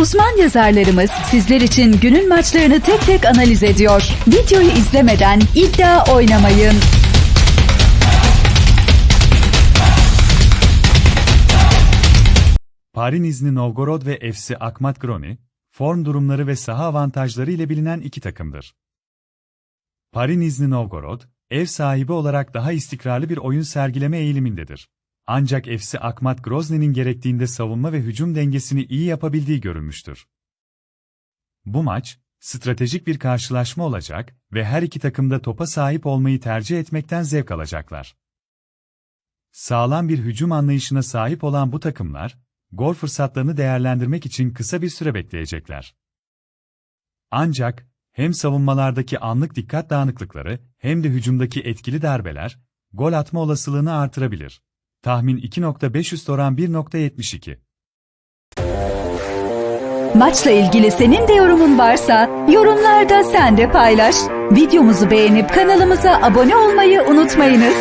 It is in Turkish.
Uzman yazarlarımız sizler için günün maçlarını tek tek analiz ediyor. Videoyu izlemeden iddia oynamayın. Paris Nizhny Novgorod ve FC Akmat Groni, form durumları ve saha avantajları ile bilinen iki takımdır. Paris Nizhny Novgorod, ev sahibi olarak daha istikrarlı bir oyun sergileme eğilimindedir. Ancak FC Akmat Grozny'nin gerektiğinde savunma ve hücum dengesini iyi yapabildiği görülmüştür. Bu maç, stratejik bir karşılaşma olacak ve her iki takım da topa sahip olmayı tercih etmekten zevk alacaklar. Sağlam bir hücum anlayışına sahip olan bu takımlar, gol fırsatlarını değerlendirmek için kısa bir süre bekleyecekler. Ancak, hem savunmalardaki anlık dikkat dağınıklıkları hem de hücumdaki etkili darbeler, gol atma olasılığını artırabilir. Tahmin 2.5 üst oran 1.72. Maçla ilgili senin de yorumun varsa yorumlarda sen de paylaş. Videomuzu beğenip kanalımıza abone olmayı unutmayınız.